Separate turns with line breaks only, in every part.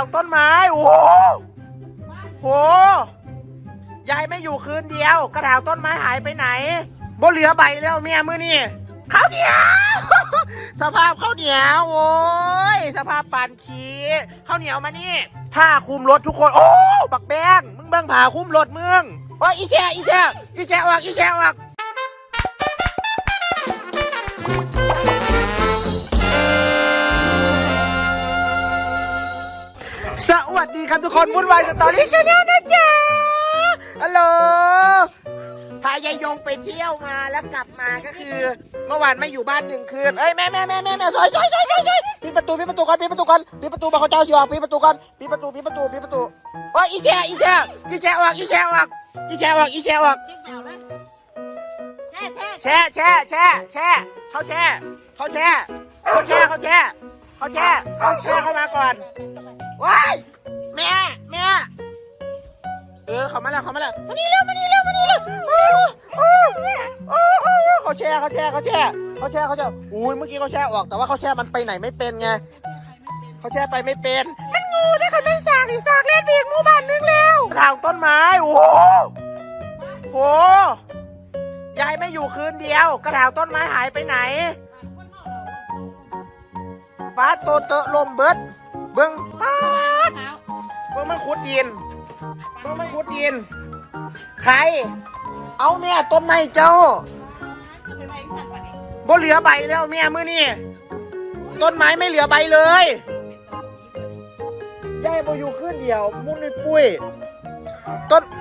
างต้นไม้ โอ้โหโห ยายไม่อยู่คืนเดียว กระถางต้นไม้หายไปไหนบ่เหลือใบแล้วเมียมือนี่ข้าวเหนียว สภาพข้าวเหนียวโอ้ยสภาพปานขี้ข้าวเหนียวมานี่ผ้าคลุมรถทุกคน โอ้บักแบงมึงบังผ้าคลุมรถมึงโอ้ยอีแช่อีแช่อีแช่ออกอีแช่ออก สวัสดีครับทุกคนวุ่นวายสตอรี่ชาแนลนะจ๊ะฮัลโหลพายายยงไปเที่ยวมาแล้วกลับมาก็คือ เมื่อวานไม่อยู่บ้านหนึ่งคืน เอ้ยแม่แม่แม่แม่แม่ซอยซอยซอยซอยซอยปิดประตูปิดประตูก่อนปิดประตูก่อนปิดประตูมาเขาเจ้าสิออกปิดประตูก่อนปิดประตูปิดประตูปิดประตูโอ้ยอีแช่อีแช่อีแช่ออกอีแช่ออกอีแช่ออกอีแช่ออก
พริกแมวนะแช่แช่
แช่แช่แช่แช่เขาแช่เขาแช่เขาแช่เขาแช่เขาแช่เขาแช่เข้ามาก่อน ว้ายแม่แม่เออเขามาแล้วเขามาแล้วมานี่เร็วมานี่เร็วมานี่เร็วโอ้โอ้โอ้โอ้เขาแช่เขาแช่เขาแช่เขาแช่เขาแช่อุ้ยเมื่อกี้เขาแช่ออกแต่ว่าเขาแช่มันไปไหนไม่เป็นไงเขาแช่ไปไม่เป็น มันงูถ้าเขาเป็นสากนี่สากเล่นบีกงูบานนึงแล้วทางต้นไม้โอ้โหโหยายไม่อยู่คืนเดียว กระถางต้นไม้หายไปไหนป้าโตเตอะลมเบิดเบิ้งป้าเบิ้งมัน ขุดดินเบิ้งมันขุดดิน ใคร เอาแม่ต้นไม้เจ้า
จะเป็นไว้สัตว์วันนี้
บ่เหลือใบแล้วแม่มือนี่ต้นไม้ไม่เหลือใบเลยยายบ่อยู่คืนเดียว มุนในปุ้ยต้น
ไ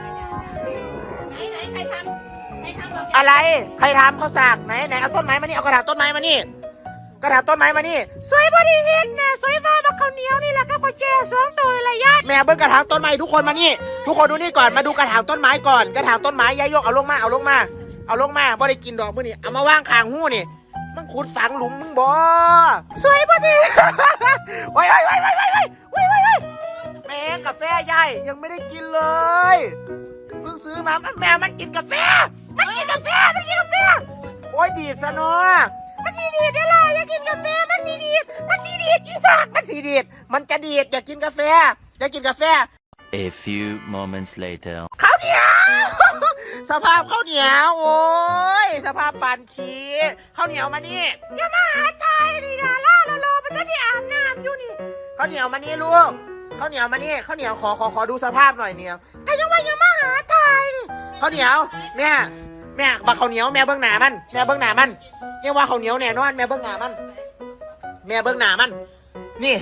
หนไหนใครทำใครทำบอกแก
อะไร ใครทำเขาสากไหนไหนเอาต้นไม้มานี่เอากระดาษต้นไม้มานี่ กระดาษต้นไม้มานี่สวยบอดีเฮ็ดนะสวยฟ้าบักข้าวเหนียวนี่แหละกับข้าวแช่สองตัวเลยละยาดแม่เบิ้งกระถางต้นไม้ทุกคนมานี่ ทุกคนดูนี่ก่อนมาดูกระถางต้นไม้ก่อนกระถางต้นไม้ยายยกเอาลงมาเอาลงมา เอาลงมาบ่ได้กินดอกมื้อนี่เอามาว่างข้างหู้นี่มันขุดฝังหลุมมึงบ่สวยบอดีโอ้ยโอ้ยโอ้ยโอ้ยโอ้ยโอ้ยโอ้ยโอ้ยโอ้ยแม่งกาแฟยายยังไม่ได้กินเลยเพิ่งซื้อมาแม่มันกินกาแฟมันกินกาแฟมันกินกาแฟโอ้ยดีดซะเนาะ มันสีดีดได้เลยอย่ากินกาแฟมันสีดีดมันสีดีดอีสักมันสีดีดมันจะดีดอย่ากินกาแฟอย่ากินกาแฟ
A few moments later.
ข้าวเหนียวสภาพข้าวเหนียวโอ้ยสภาพปานขี้ข้าวเหนียวมานี่อย่ามาหาใจนี่นะล่าละโลมันจะได้อาบน้ำอยู่นี่ข้าวเหนียวมานี่ลูกข้าวเหนียวมานี่ข้าวเหนียวขอขอขอดูสภาพหน่อยเนี่ยแต่ยังว่าอย่ามาหาทายนี่ข้าวเหนียวแม่ แม่บักข้าวเหนียวแม่เบิ้งหน้ามันแม่เบิ้งหน้ามันเรียกว่าข้าวเหนียวแน่นอนแม่เบิ้งหน้ามัน แม่เบิ้งหน้ามัน นี่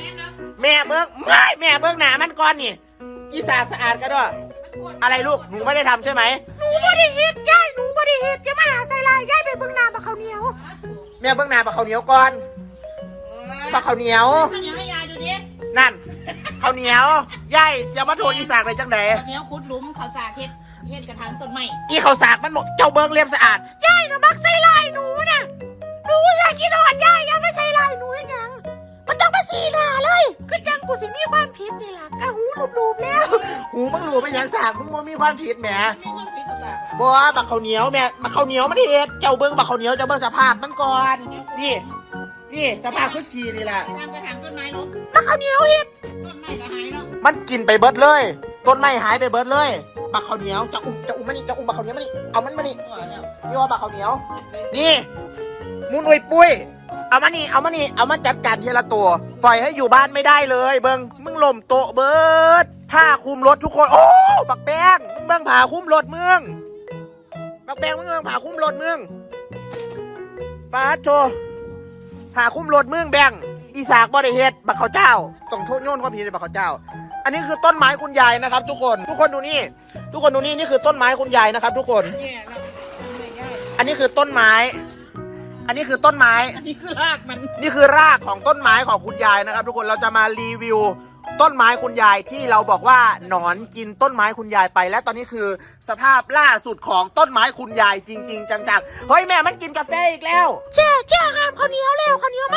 แม่เบิ้งไม่แม่เบิ้งหน้ามันก่อนนี่อีสาสะอาดกันด้วยอะไรลูกหนูไม่ได้ทำใช่ไหม หนูไม่ได้เฮ็ดยายหนูไม่ได้เฮ็ดจะมาหาใส่ลายยายไปเบิ้งหน้าบักข้าวเหนียวแม่เบิ้งหน้าบักข้าวเหนียวก่อนบักข้าวเหนียว
ข้าวเหนียวให้ยายดูดิ
นั่นข้าวเหนียวยายอย่ามาโทษอีสากเลยจังได
ข้าวเหนียวขุดหลุมข้าวสากเฮ็ด เฮ็ดกระถางต้นไม้
อีข้าวสากมันบอกเจ้าเบิ้งเรียบสะอาดยายนะมักใส่ลายหนูนะหนูอยากกินอดยายอย่าไม่ใส่ลายหนูให้หยังมันต้องมาสีหน้าเลยคือจังกูสิมีความผิดนี่ล่ะกะหูลูบๆแล้วหูมึงหลูไปยังสากมึงบ่มีความผิดแหม
มีคนผิดข้าวสาก
บ่บักข้าวเหนียวแม่บักข้าวเหนียวมันเฮ็ดเจ้าเบิ้งบักข้าวเหนียวเจ้าเบิ้งสภาพมันก่อนนี่ นี่สภาพคือขี้นี่แหละ
ใครทำกระถางต้นไม้ลบ
บักข้าวเหนียวเฮ็ด
ต้นไม้ก็หายเนาะ
มันกินไปเบิดเลย ต้นไม้หายไปเบิดเลย บักข้าวเหนียวจะอุ้มจะอุ้มมันนี่จะอุ้มบักข้าวเหนียวมันนี่เอามันมานี่นี่ว่าบักข้าวเหนียว นี่มุนอุยปุ้ยเอามานี่เอามานี่เอามาจัดการทีละตัว ปล่อยให้อยู่บ้านไม่ได้เลย เบิงมึงล่มโตะเบิดผ้าคลุมรถทุกคน โอ้บักแบงมึงเบิงผ้าคลุมรถมึงบักแบงมึงเบิงผ้าคลุมรถมึงป้าโจผ้าคลุมรถมึงแบงอีสากบ่ได้เฮ็ดบักเขาวเจ้าต้องโทษโยนความผิดให้บักเขาวเจ้า อันนี้คือต้นไม้คุณยายนะครับ ทุกคน ทุกคนดูนี่ ทุกคนดูนี่นี่คือต้นไม้คุณยายนะครับ ทุกคน
แย่แล้วไม่ย่าย
อันนี้คือต้นไม้ อันนี้คือต้นไม้
อันนี้คือรากมัน
นี่คือรากของต้นไม้ของคุณยายนะครับ ทุกคนเราจะมารีวิว ต้นไม้คุณยายที่เราบอกว่าหนอนกินต้นไม้คุณยายไป และตอนนี้คือสภาพล่าสุดของต้นไม้คุณยายจริง ๆ จังๆเฮ้ยแม่มันกินกาแฟอีกแล้วแช่แช่ห้ามข้าวเหนียวแล้วข้าวเหนียวม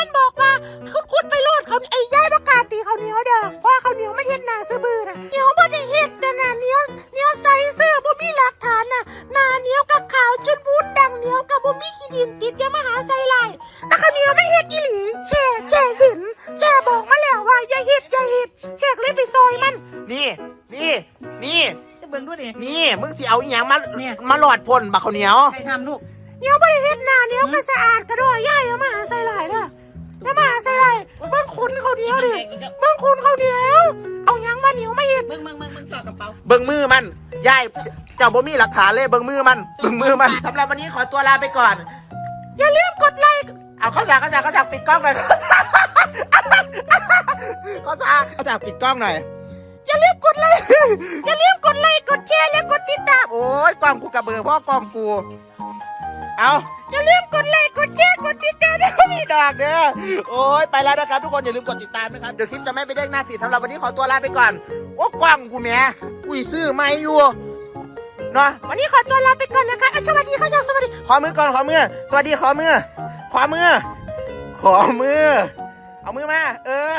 ันบอกว่า มีขี้ดินติดอยามาหาใส่ลายแต่ข้าวเหนียวไม่เฮ็ดอีหลีแช่แช่หึนแช่บอกมาแล้วว่าอย่าเฮ็ดอย่าเฮ็ดแช่ก็เลยไปซอยมัน นี่นี่นี่
จะเบิ่งดูดิ
นี่มึงสิเอาอีหยังมา
เนี่ย
มาหลอดพ่นบักข้าวเหนียว
ใครทำลูก
เหนียวบ่ได้เฮ็ดหน้าเหนียวก็สะอาดกระโดดย่ายเอามาหาใส่หลายเด้อถ้ามาหาใส่หลายเบิ่งคุณข้าวเหนียวดิเบิ่งคุณข้าวเหนียว เอาหยังมาเหนียวมาเฮ็ด
มึงมึงมึงมึงสอดกระเป๋า
เบิ่งมือมันยายเจ้าบ่มีหลักฐานเลยเบิ่งมือมันเบิ่งมือมันสำหรับวันนี้ขอตัวลาไปก่อน อย่าลืมกดไลค์เอาข้าวสารข้าวสารข้าวสารปิดกล้องหน่อยข้าวสารข้าวสารข้าวสารปิดกล้องหน่อยอย่าลืมกดไลค์อย่าลืมกดไลค์กดแชร์และกดติดตามโอ้ยกล้องกูกับเบอร์พ่อกล้องกู เอาอย่าลืมกดไลค์กดแชร์กดติดตามนะมีดอกเด้อโอ้ยไปแล้วนะครับ ทุกคนอย่าลืมกดติดตามนะครับเดี๋ยวคลิปจะไม่ไปเด้งหน้าสีสำหรับวันนี้ขอตัวลาไปก่อนโอ้กล้องกูแหม่อุ้ยซื้อไม่อยู่เนาะวันนี้ขอตัวลาไปก่อนนะคะอะสวัสดีค่ะสวัสดีขอมือก่อนขอมือ สวัสดีขอมือขอมือขอมือ เอามือมา เออ